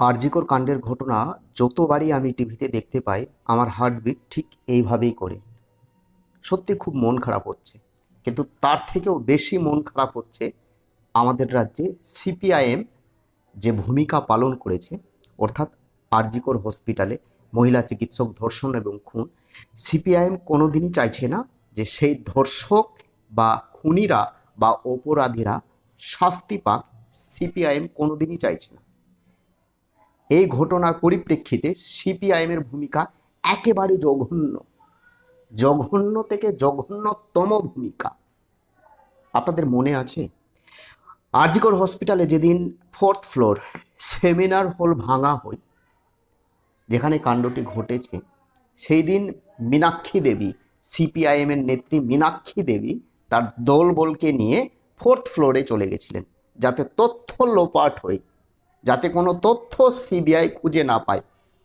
আরজিকর কাণ্ডের ঘটনা যতবারই আমি টিভিতে দেখতে পাই, আমার হার্টবিট ঠিক এইভাবেই করে। সত্যি খুব মন খারাপ হচ্ছে। কিন্তু তার থেকেও বেশি মন খারাপ হচ্ছে আমাদের রাজ্যে সিপিআইএম যে ভূমিকা পালন করেছে, অর্থাৎ আরজিকর হসপিটালে মহিলা চিকিৎসক ধর্ষণ এবং খুন, সিপিআইএম কোনোদিনই চাইছে না যে সেই ধর্ষক বা খুনিরা বা অপরাধীরা শাস্তি পাক, সিপিআইএম কোনোদিনই চাইছে না। এই ঘটনার পরিপ্রেক্ষিতে সিপিআইএমের ভূমিকা একেবারে জঘন্য। জঘন্য থেকে জঘন্যতম ভূমিকা। আপনাদের মনে আছে? আরজিকর হসপিটালে যেদিন ফোর্থ ফ্লোর সেমিনার হল ভাঙা হয়, যেখানে কাণ্ডটি ঘটেছে, সেই দিন মীনাক্ষী দেবী, সিপিআইএমের নেত্রী মীনাক্ষী দেবী তার দলবলকে নিয়ে ফোর্থ ফ্লোরে চলে গেছিলেন, যাতে তথ্য লোপাট হয় যাতে কোনো তথ্য সিবিআই খুঁজে না পায়।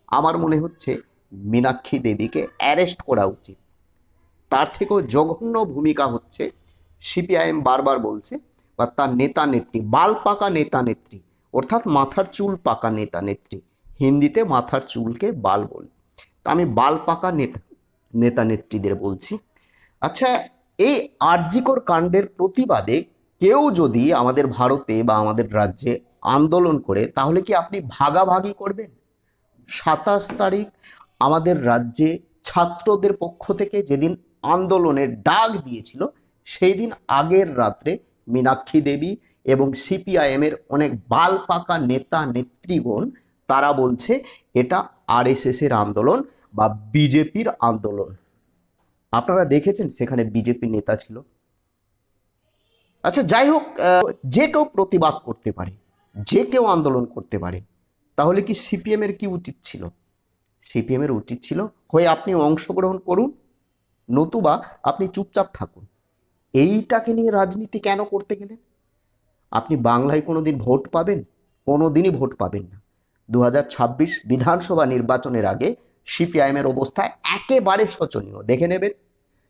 আমার মনে হচ্ছে মীনাক্ষী দেবীকে অ্যারেস্ট করা উচিত। তার থেকেও জঘন্য ভূমিকা হচ্ছে সিপিআইএম বারবার বলছে, বা তার নেতা নেত্রী, বাল পাকা নেতা নেত্রী, অর্থাৎ মাথার চুল পাকা নেতা নেত্রী, হিন্দিতে মাথার চুলকে বাল বলে। তা আমি বাল পাকা নেতা নেতা নেত্রীদের বলছি। আচ্ছা এই আরজিকর কাণ্ডের প্রতিবাদে কেউ যদি আমাদের ভারতে বা আমাদের রাজ্যে আন্দোলন করে, তাহলে কি আপনি ভাগাভাগি করবেন? সাতাশ তারিখ আমাদের রাজ্যে ছাত্রদের পক্ষ থেকে যেদিন আন্দোলনের ডাক দিয়েছিল, সেই দিন আগের রাত্রে মীনাক্ষী দেবী এবং সিপিআইএমের অনেক বাল পাকা নেতা, নেত্রীগণ, তারা বলছে, এটা আরএসএসের আন্দোলন বা বিজেপির আন্দোলন। আপনারা দেখেছেন সেখানে বিজেপি নেতা ছিল। আচ্ছা যাই হোক যে কেউ প্রতিবাদ করতে পারে যে কেউ আন্দোলন করতে পারে, তাহলে কি সিপিএমের কি উচিত ছিল? সিপিএমের উচিত ছিল, হয়ে আপনি অংশগ্রহণ করুন, নতুবা আপনি চুপচাপ থাকুন। এইটাকে নিয়ে রাজনীতি কেন করতে গেলেন? আপনি বাংলায় কোনো দিন ভোট পাবেন? কোনো দিনই ভোট পাবেন না। দু হাজার ছাব্বিশ বিধানসভা নির্বাচনের আগে সিপিআইএমের অবস্থা একেবারে শোচনীয়। দেখে নেবেন,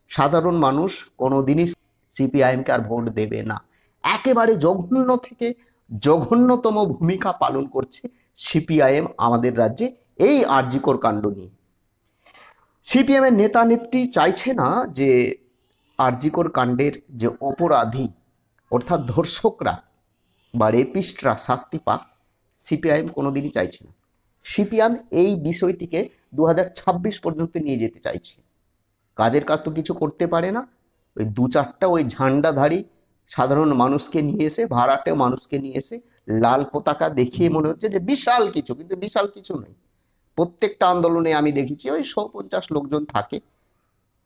সাধারণ মানুষ কোনো দিনই সিপিআইএমকে আর ভোট দেবে না। একেবারে জঘন্য থেকে জঘন্যতম ভূমিকা পালন করছে সিপিআইএম আমাদের রাজ্যে এই আরজিকর কাণ্ড নিয়ে। সিপিএমের নেতা নেত্রী চাইছে না যে আরজিকর কাণ্ডের যে অপরাধী, অর্থাৎ ধর্ষকরা বা রেপিস্টরা শাস্তি পাক, সিপিআইএম কোনোদিনই চাইছে না। সিপিএম এই বিষয়টিকে দু হাজার ছাব্বিশ পর্যন্ত নিয়ে যেতে চাইছে। কাজের কাজ তো কিছু করতে পারে না। ওই দু চারটা ওই ঝান্ডাধারী সাধারণ মানুষকে নিয়ে এসে ভাড়াটে মানুষকে নিয়ে এসে, লাল পতাকা দেখিয়ে মনে হচ্ছে যে বিশাল কিছু, কিন্তু বিশাল কিছু নয়। প্রত্যেকটা আন্দোলনে আমি দেখেছি, ওই শো পঞ্চাশ লোকজন থাকে,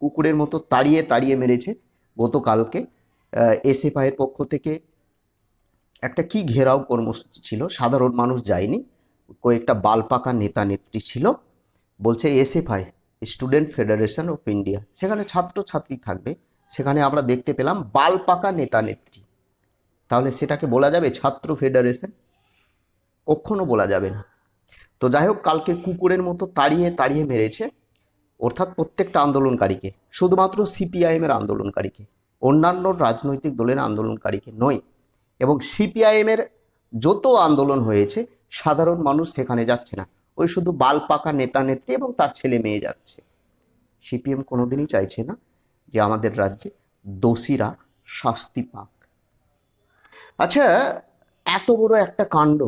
কুকুরের মতো তাড়িয়ে তাড়িয়ে মেরেছে। গতকালকে এসএফআইয়ের পক্ষ থেকে একটা কি ঘেরাও কর্মসূচি ছিল, সাধারণ মানুষ যায়নি, কয়েকটা বালপাকা নেতা নেত্রী ছিল, বলছে SFI, student federation of India, সেখানে ছাত্রছাত্রী থাকবে। সেখানে আমরা দেখতে পেলাম বালপাকা নেতা নেত্রী। তাহলে সেটাকে বলা যাবে ছাত্র ফেডারেশন? কখনো বলা যাবে না। তো যাই হোক, কালকে কুকুরের মতো তাড়িয়ে তাড়িয়ে মেরেছে, অর্থাৎ প্রত্যেকটা আন্দোলনকারীকে, শুধুমাত্র সিপিআইএমের আন্দোলনকারীকে, অন্যান্য রাজনৈতিক দলের আন্দোলনকারীকে নয়, এবং সিপিআইএমের যত আন্দোলন হয়েছে, সাধারণ মানুষ সেখানে যাচ্ছে না। ওই শুধু বাল পাকা নেতা নেত্রী এবং তার ছেলে মেয়ে যাচ্ছে। সিপিএম কোনোদিনই চাইছে না যে আমাদের রাজ্যে দোষীরা শাস্তি পাক। আচ্ছা এত বড় একটা কাণ্ড,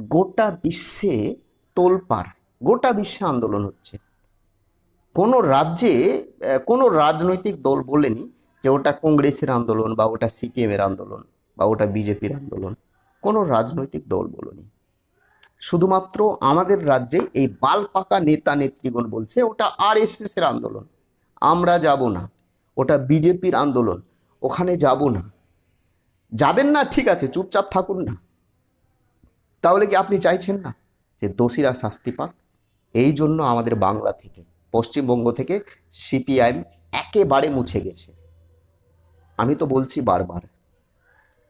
গোটা বিশ্বে তোলপাড়, গোটা বিশ্বে আন্দোলন হচ্ছে। কোনো রাজ্যে কোনো রাজনৈতিক দল বলেনি যে ওটা কংগ্রেসের আন্দোলন বা ওটা সিপিএমের আন্দোলন বা ওটা বিজেপির আন্দোলন। কোনো রাজনৈতিক দল বলেনি। শুধুমাত্র আমাদের রাজ্যে এই বাল পাকা নেতা নেত্রীগণ বলছে ওটা আর এর আন্দোলন। আমরা যাব না। ওটা বিজেপির আন্দোলন, ওখানে যাব না। যাবেন না, ঠিক আছে, চুপচাপ থাকুন না। তাহলে কি আপনি চাইছেন না যে দোষীরা শাস্তি পাক? এই জন্য আমাদের বাংলা থেকে, পশ্চিমবঙ্গ থেকে সিপিআইএম একেবারে মুছে গেছে। আমি তো বলছি বারবার,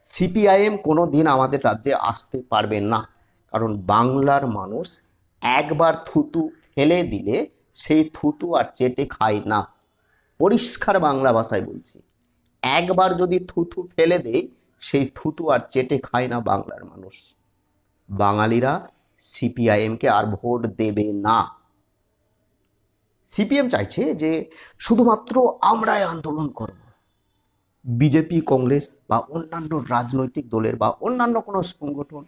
সিপিআইএম কোনো দিন আমাদের রাজ্যে আসতে পারবে না। কারণ বাংলার মানুষ একবার থুতু ফেলে দিলে সেই থুতু আর চেটে খায় না। পরিষ্কার বাংলা ভাষায় বলছি। একবার যদি থুথু ফেলে দেয় সেই থুতু আর চেটে খায় না বাংলার মানুষ। বাঙালিরা সিপিআইএমকে আর ভোট দেবে না। সিপিএম চাইছে যে শুধুমাত্র আমরাই আন্দোলন করব। বিজেপি, কংগ্রেস বা অন্যান্য রাজনৈতিক দলের বা অন্যান্য কোনো সংগঠন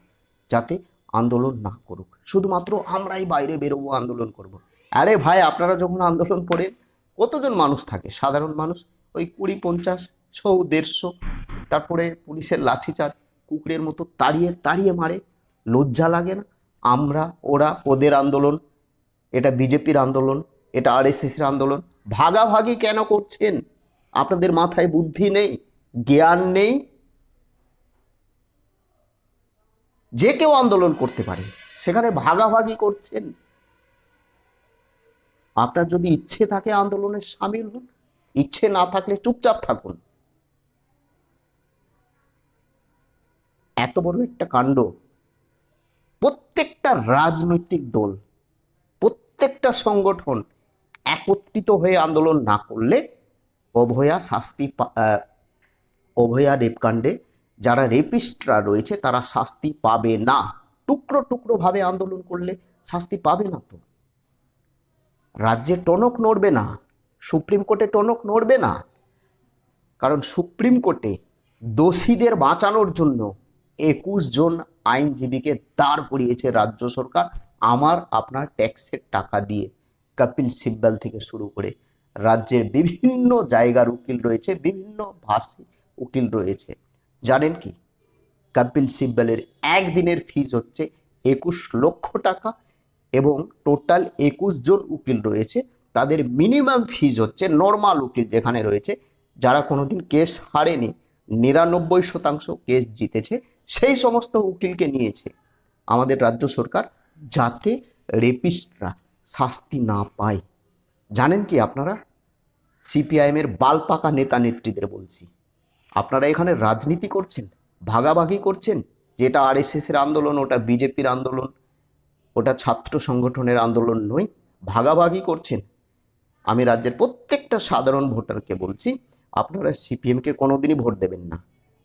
যাতে আন্দোলন না করুক। শুধুমাত্র আমরাই বাইরে বেরোবো, আন্দোলন করব। আরে ভাই, আপনারা যখন আন্দোলন করেন কতজন মানুষ থাকে? সাধারণ মানুষ? ওই কুড়ি, পঞ্চাশ শো দেড়শো। তারপরে পুলিশের লাঠিচার্জ, কুকুরের মতো তাড়িয়ে তাড়িয়ে মারে। লজ্জা লাগে না? আমরা, ওরা, ওদের আন্দোলন, এটা বিজেপির আন্দোলন, এটা আরএসএসের আন্দোলন, ভাগাভাগি কেন করছেন? আপনাদের মাথায় বুদ্ধি নেই? জ্ঞান নেই? যে কেউ আন্দোলন করতে পারে, সেখানে ভাগাভাগি করছেন? আপনার যদি ইচ্ছে থাকে আন্দোলনে সামিল হন, ইচ্ছে না থাকলে চুপচাপ থাকুন। এত বড় একটা কাণ্ড। প্রত্যেকটা রাজনৈতিক দল, প্রত্যেকটা সংগঠন একত্রিত হয়ে আন্দোলন না করলে অভয়া শাস্তি অভয়া রেপকাণ্ডে যারা রেপিস্টরা রয়েছে তারা শাস্তি পাবে না। টুকরো টুকরো ভাবে আন্দোলন করলে শাস্তি পাবে না তো। রাজ্যে টনক নড়বে না, সুপ্রিম কোর্টে টনক নড়বে না। কারণ সুপ্রিম কোর্টে দোষীদের বাঁচানোর জন্য একুশ জন আইনজীবীকে দাঁড় করিয়েছে রাজ্য সরকার, আমার, আপনার ট্যাক্সের টাকা দিয়ে। কপিল সিব্বল থেকে শুরু করে রাজ্যের বিভিন্ন জায়গার উকিল রয়েছে, বিভিন্ন ভাষী উকিল রয়েছে। জানেন কি? কপিল সিব্বলের একদিনের ফিজ হচ্ছে একুশ লক্ষ টাকা এবং টোটাল একুশ জন উকিল রয়েছে। তাদের মিনিমাম ফিজ হচ্ছে নর্মাল উকিল যেখানে রয়েছে। যারা কোনোদিন কেস হারেনি, নিরানব্বই শতাংশ কেস জিতেছে, সেই সমস্ত উকিলকে নিয়েছে আমাদের রাজ্য সরকার যাতে রেপিস্টরা শাস্তি না পায়। জানেন কি আপনারা? সিপিআইএমের বালপাকা নেতা নেত্রীদের বলছি। আপনারা এখানে রাজনীতি করছেন, ভাগাভাগি করছেন? যেটা আরএসএসের আন্দোলন, ওটা বিজেপির আন্দোলন ওটা ছাত্র সংগঠনের আন্দোলন নয়, ভাগাভাগি করছেন। আমি রাজ্যের প্রত্যেকটা সাধারণ ভোটারকে বলছি, আপনারা সিপিএমকে কোনোদিনই ভোট দেবেন না।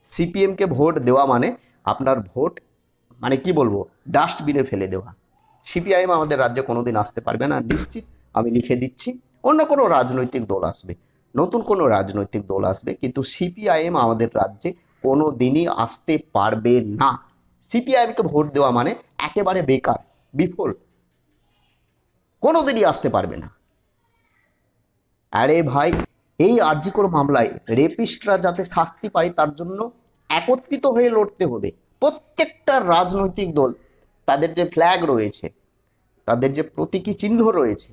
সিপিএমকে ভোট দেওয়া মানে আপনার ভোট মানে কি বলব, ডাস্টবিনে ফেলে দেওয়া। সিপিআইএম আমাদের রাজ্যে কোনোদিন আসতে পারবে না, নিশ্চিত। আমি লিখে দিচ্ছি, অন্য কোনো রাজনৈতিক দল আসবে, নতুন কোনো রাজনৈতিক দল আসবে, কিন্তু সিপিআইএম আমাদের রাজ্যে কোনো দিনই আসতে পারবে না। সিপিআইএমকে ভোট দেওয়া মানে একেবারে বেকার বিফল। কোনো দিনই আসতে পারবে না। আরে ভাই, এই আর্জিকর মামলায় রেপিস্টরা যাতে শাস্তি পায় তার জন্য একত্রিত হয়ে লড়তে হবে। প্রত্যেকটা রাজনৈতিক দল, তাদের যে ফ্ল্যাগ রয়েছে, তাদের যে প্রতীকী চিহ্ন রয়েছে,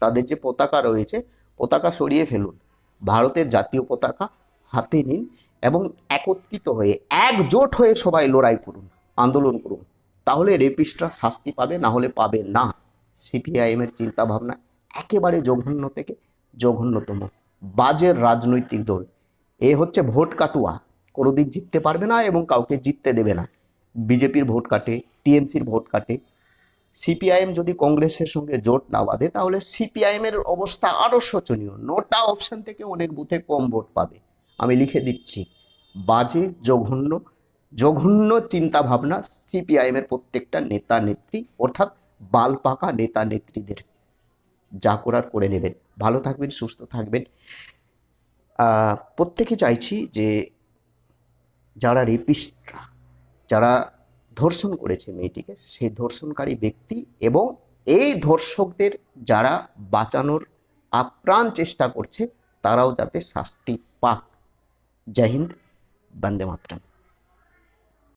তাদের যে পতাকা রয়েছে, পতাকা সরিয়ে ফেলুন। ভারতের জাতীয় পতাকা হাতে নিন এবং একত্রিত হয়ে, একজোট হয়ে সবাই লড়াই করুন, আন্দোলন করুন। তাহলে রেপিস্টরা শাস্তি পাবে না হলে পাবে না। সিপিআইএমের চিন্তাভাবনা একেবারে জঘন্য থেকে জঘন্যতম। বাজের রাজনৈতিক দল। এ হচ্ছে ভোট কাটুয়া। কোনোদিন জিততে পারবে না এবং কাউকে জিততে দেবে না। বিজেপির ভোট কাটে, টিএমসির ভোট কাটে। সিপিআইএম যদি কংগ্রেসের সঙ্গে জোট না বাঁধে, তাহলে সিপিআইএমের অবস্থা আরও শোচনীয়। নোটা অপশন থেকে অনেক বুথে কম ভোট পাবে। আমি লিখে দিচ্ছি, বাজে, জঘন্য জঘন্য চিন্তা ভাবনা সিপিআইএমের প্রত্যেকটা নেতা নেত্রী অর্থাৎ বালপাকা নেতা নেত্রীদের। যা করার করে নেবেন। ভালো থাকবেন, সুস্থ থাকবেন। প্রত্যেকে চাইছি যে যারা রেপিস্টরা, যারা ধর্ষণ করেছে মেয়েটিকে সেই ধর্ষণকারী ব্যক্তি এবং এই ধর্ষকদের যারা বাঁচানোর আপ্রাণ চেষ্টা করছে, তারাও যাতে শাস্তি পাক। জয় হিন্দ, বন্দে মাতরম।